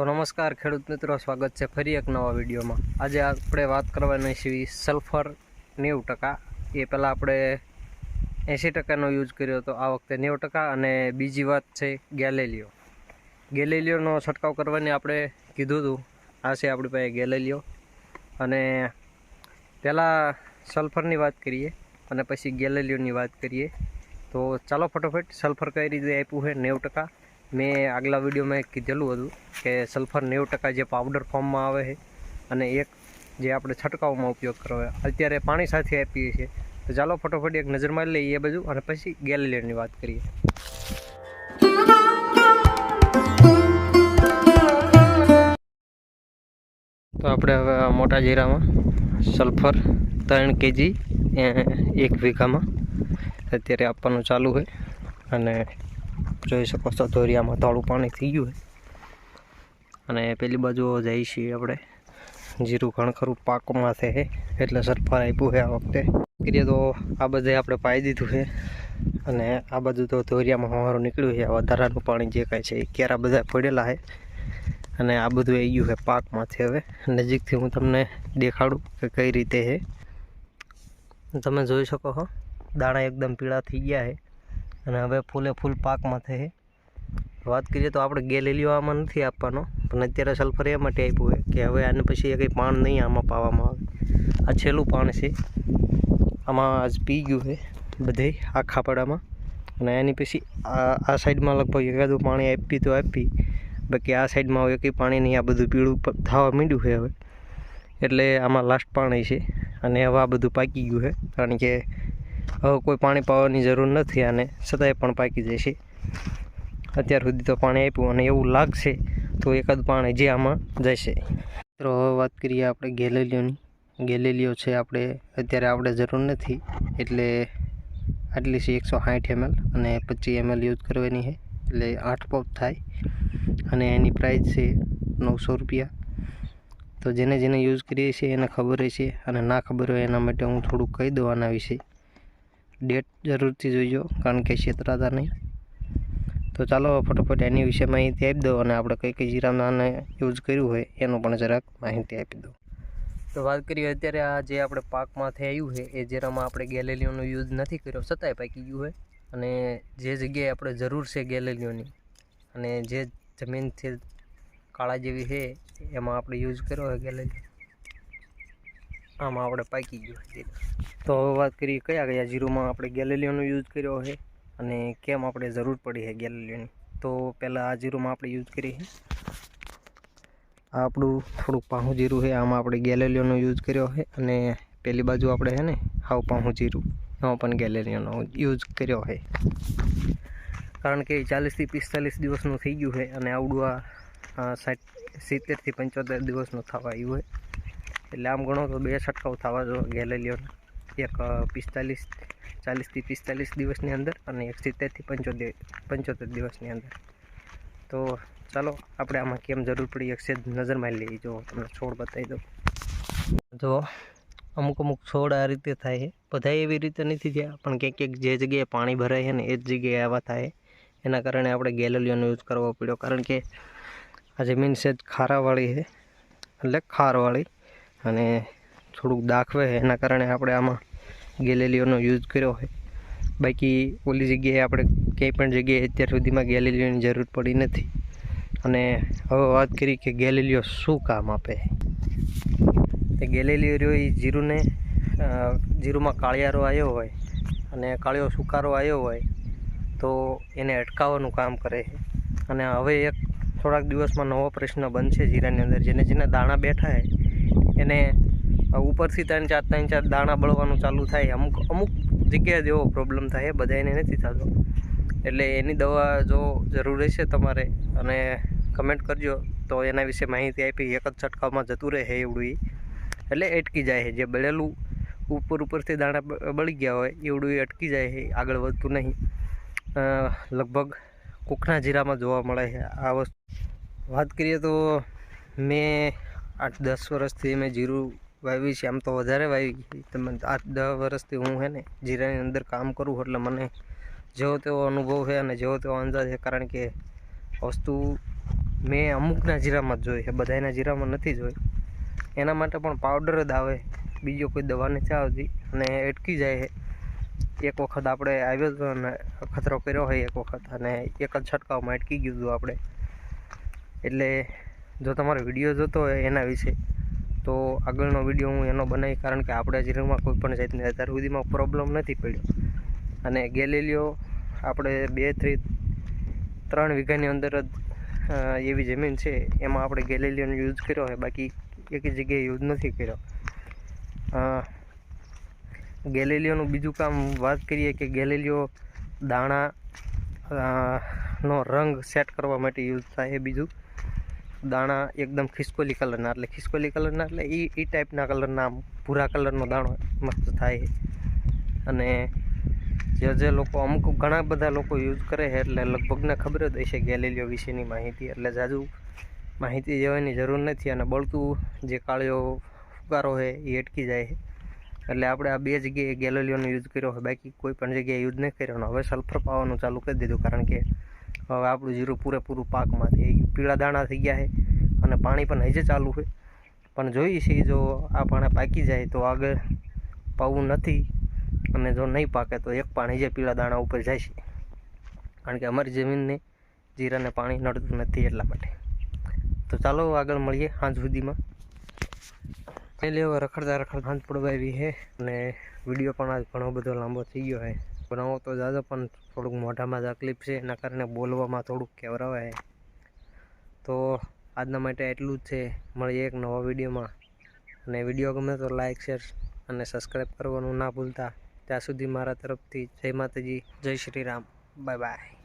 તો નમસ્કાર, ખેડૂત મિત્રો, સ્વાગત છે ફરી એક નવા વિડીયોમાં. આજે આપણે વાત કરવાની છીએ સલ્ફર નેવું ટકા. એ પહેલાં આપણે એંસી ટકાનો યુઝ કર્યો હતો આ વખતે નેવું ટકા અને બીજી વાત છે ગેલેલિયો. ગેલેલિયોનો છંટકાવ કરવાની આપણે કીધું હતું. આ છે આપણી પાસે ગેલેલિયો. અને પહેલાં સલ્ફરની વાત કરીએ અને પછી ગેલેલિયોની વાત કરીએ. તો ચાલો ફટોફટ સલ્ફર કઈ રીતે આપ્યું છે નેવું ટકા મેં આગલા વિડીયોમાં કીધેલું હતું કે સલ્ફર નેવું ટકા જે પાવડર ફોર્મમાં આવે છે અને એક જે આપણે છંટકાવમાં ઉપયોગ કરવો અત્યારે પાણી સાથે આપીએ છીએ. તો ચાલો ફટોફટ એક નજર મારી લઈએ એ બધું અને પછી ગેલેલિયરની વાત કરીએ. તો આપણે હવે મોટા જીરામાં સલ્ફર ત્રણ કેજી એક વીઘામાં. અત્યારે આપવાનું ચાલુ હોય અને જોઈ શકો છો, ધોરિયામાં થોડું પાણી થઈ ગયું હોય અને પેલી બાજુ જઈ છીએ આપણે. જીરું ઘણ ખરું પાકમાં છે એટલે સરફાર આપ્યું છે આ વખતે. કરીએ તો આ બધે આપણે પાઈ દીધું છે. અને આ બાજુ તો ધોરિયામાં હવારું નીકળ્યું છે વધારાનું પાણી જે કાંઈ છે એ કેરા બધા પડેલા છે. અને આ બધું આવી ગયું છે પાકમાંથી હવે. નજીકથી હું તમને દેખાડું કે કઈ રીતે છે. તમે જોઈ શકો છો દાણા એકદમ પીળા થઈ ગયા છે. અને હવે ફૂલે ફૂલ પાકમાં થઈ. વાત કરીએ તો આપણે ગેલેલિયો આમાં નથી આપવાનો, પણ અત્યારે સલ્ફર એ માટે આપ્યું છે કે હવે આને પછી કંઈ પાણ નહીં આમાં પાવામાં આવે. આ છેલ્લું પાણ છે. આમાં આજ પી ગયું છે બધે આખા પડામાં. અને એની પછી આ સાઈડમાં લગભગ એકાદું પાણી આપી તો આપી. બાકી આ સાઈડમાં હવે કંઈ પાણી નહીં, આ બધું પીળું થવા માંડ્યું છે હવે. એટલે આમાં લાસ્ટ પાણી છે. અને હવે આ બધું પાકી ગયું છે. કારણ કે હવે કોઈ પાણી પાવાની જરૂર નથી અને છતાંય પણ પાકી જશે અત્યાર સુધી તો પાણી આપ્યું અને એવું લાગશે તો એકાદ પાણી જે આમાં જશે. મિત્રો, હવે વાત કરીએ આપણે ગેલેલીઓની ગેલેલીઓ છે આપણે, અત્યારે આપણે જરૂર નથી એટલે આટલી છે એકસો સાઠ એમએલ અને પચીસ એમએલ યુઝ કરવાની છે. એટલે આઠ પગ થાય અને એની પ્રાઇસ છે નવસો રૂપિયા. તો જેને જેને યુઝ કરીએ છીએ એને ખબર હશે અને ના ખબર હોય એના માટે હું થોડુંક કહી દઉં આના વિશે. ડેટ જરૂરથી જોઈજો કારણ કે છેતરાતા તો ચાલો ફટોફટ એની વિશે માહિતી આપી દો અને આપણે કઈ કઈ જીરામાં યુઝ કર્યું હોય એનું પણ જરાક માહિતી આપી દો તો વાત કરીએ અત્યારે આ જે આપણે પાકમાંથી આવ્યું છે, એ જીરામાં આપણે ગેલેલીઓનો યુઝ નથી કર્યો છતાંય પાકી ગયું હોય અને જે જગ્યાએ આપણે જરૂર છે ગેલેલીઓની, અને જે જમીનથી કાળા જેવી છે, એમાં આપણે યુઝ કર્યો હોય ગેલેલિયો આમાં આપણે પાકી ગયું તો હવે વાત કરીએ કયા કયા જીરોમાં આપણે ગેલેલિયોનો યુઝ કર્યો છે અને કેમ આપણે જરૂર પડી છે ગેલેલિયોની? તો પહેલાં આ જીરોમાં આપણે યુઝ કરીએ છીએ. આ આપણું થોડુંક પાહું જીરું છે, આમાં આપણે ગેલેલિયોનો યુઝ કર્યો છે અને પેલી બાજુ આપણે છે ને હાવ પાહું જીરું, એમાં પણ ગેલેલિયોનો યુઝ કર્યો છે. કારણ કે ચાલીસથી પિસ્તાલીસ દિવસનું થઈ ગયું છે અને આવડું આ સાઠ સિત્તેરથી પંચોતેર દિવસનું થવા આવ્યું હોય એટલે આમ ગણો તો બે છંટકાવ થવા જો ગેલેલિયોના. એક પિસ્તાલીસ, ચાલીસથી પિસ્તાલીસ દિવસની અંદર અને એક સિત્તેરથી પંચોતેર પંચોતેર દિવસની અંદર. તો ચાલો, આપણે આમાં કેમ જરૂર પડી એક સેજ નજરમાં લઈએ. જો તમને છોડ બતાવી દઉં. જો, અમુક અમુક છોડ આ રીતે થાય છે. બધા એવી રીતે નથી થયા, પણ ક્યાંક ક્યાંક જે જગ્યાએ પાણી ભરાય છે ને એ જ જગ્યાએ આવા થાય એના કારણે આપણે ગેલેલિયોનો યુઝ કરવો પડ્યો. કારણ કે આ જમીન સેજ ખારાવાળી છે. એટલે ખારવાળી. અને થોડુંક દાખવે એના કારણે આપણે આમાં ગેલેલીઓનો યુઝ કર્યો હોય. બાકી ઓલી જગ્યાએ આપણે કંઈ પણ જગ્યાએ અત્યાર સુધીમાં ગેલેલીઓની જરૂર પડી નથી. અને હવે વાત કરી કે ગેલેલીઓ શું કામ આપે? એ ગેલેલીઓ એ જીરુંને જીરુમાં કાળિયારો આવ્યો હોય અને કાળિયો સુકારો આવ્યો હોય તો એને અટકાવવાનું કામ કરે છે. અને હવે એક થોડાક દિવસમાં નવો પ્રશ્ન બનશે જીરાની અંદર, જેને જેને દાણા બેઠા છે એને ઉપરથી ત્રણ ચાર ત્રણ ચાર દાણા બળવાનું ચાલુ થાય. અમુક અમુક જગ્યાએ જેવો પ્રોબ્લેમ થાય બધા એને નથી થતો. એટલે એની દવા જો જરૂર રહેશે તમારે અને કમેન્ટ કરજો. તો એના વિશે માહિતી આપી, એક જ છંટકાવમાં જતું રહે એવડું એટલે અટકી જાય છે જે બળેલું ઉપર, ઉપરથી દાણા બળી ગયા હોય, એવડું અટકી જાય છે આગળ વધતું નહીં. લગભગ કુકના જીરામાં જોવા મળે છે આ વસ્તુ. વાત કરીએ તો મેં આઠ દસ વર્ષથી મેં જીરું વાવી છે આમ તો વધારે વાવી તમે આઠ દસ વર્ષથી હું છે ને જીરાની અંદર કામ કરું એટલે મને જેવો તેવો અનુભવ છે અને જેવો તેવો અંદાજ છે, કારણ કે વસ્તુ મેં અમુકના જીરામાં જ જોઈ છે બધાના જીરામાં નથી જોઈ. એના માટે પણ પાવડર જ આવે, બીજો કોઈ દવા નથી આવતી અને અટકી જાય છે. એક વખત આપણે આવ્યો હતો અને ખતરો કર્યો હોય એક વખત અને એક જ છંટકાવમાં અટકી ગયું હતું આપણે. એટલે જો તમારો વીડિયો જોતો હોય એના વિશે, તો આગળનો વીડિયો હું એનો બનાવી કારણ કે આપણા જીવનમાં કોઈ પણ જાતની અત્યાર સુધીમાં પ્રોબ્લેમ નથી પડ્યો. અને ગેલેલિયો આપણે બેથી ત્રણ વીઘાની અંદર જ એવી જમીન છે, એમાં આપણે ગેલેલિયોનો યુઝ કર્યો હોય, બાકી એક જગ્યાએ યુઝ નથી કર્યો. ગેલેલીઓનું બીજું કામ વાત કરીએ કે ગેલેલિયો દાણા નો રંગ સેટ કરવા માટે યુઝ થાય એ બીજું. દાણા એકદમ ખિસકોલી કલરના, એટલે ખિસકોલી કલરના એટલે એ એ ટાઈપના કલરના ભૂરા કલરનો દાણો મસ્ત થાય. અને જે જે લોકો અમુક ઘણા બધા લોકો યુઝ કરે છે, એટલે લગભગને ખબર જ હશે ગેલેલિયો વિશેની માહિતી. એટલે જાજુ માહિતી જવાની જરૂર નથી અને બળતું જે કાળિયો ફુગારો છે એ અટકી જાય છે. એટલે આપણે આ બે જગ્યાએ ગેલેલિયોનો યુઝ કર્યો હોય, બાકી કોઈ પણ જગ્યાએ યુઝ નહીં કર્યો. હવે સલ્ફર પાવાનું ચાલુ કરી દીધું કારણ કે હવે આપણું જીરું પૂરેપૂરું પાકમાં થઈ ગયું. પીળા દાણા થઈ ગયા છે અને પાણી પણ હજે ચાલુ છે. પણ જોઈએ છીએ જો આ પાણા પાકી જાય તો આગળ પાવું નથી અને જો નહીં પાકે તો એક પાણી જે પીળા દાણા ઉપર જાય છે. કારણ કે અમારી જમીનને જીરાને પાણી નડતું નથી એટલા માટે. તો ચાલો આગળ મળીએ સાંજ સુધીમાં. એટલે હવે રખડતા રખડતા સાંજ પડવા આવી છે અને વીડિયો પણ આજ ઘણો બધો લાંબો થઈ ગયો છે. બનાવો તો જાજો પણ થોડુંક મોઢામાં તકલીફ છે, એના કારણે બોલવામાં થોડુંક કેવરાવાય. તો આજના માટે એટલું જ છે. મળીએ એક નવા વિડીયોમાં. અને વીડિયો ગમે તો લાઇક શેર અને સબસ્ક્રાઈબ કરવાનું ના ભૂલતા. ત્યાં સુધી મારા તરફથી જય માતાજી, જય શ્રી રામ. Bye bye.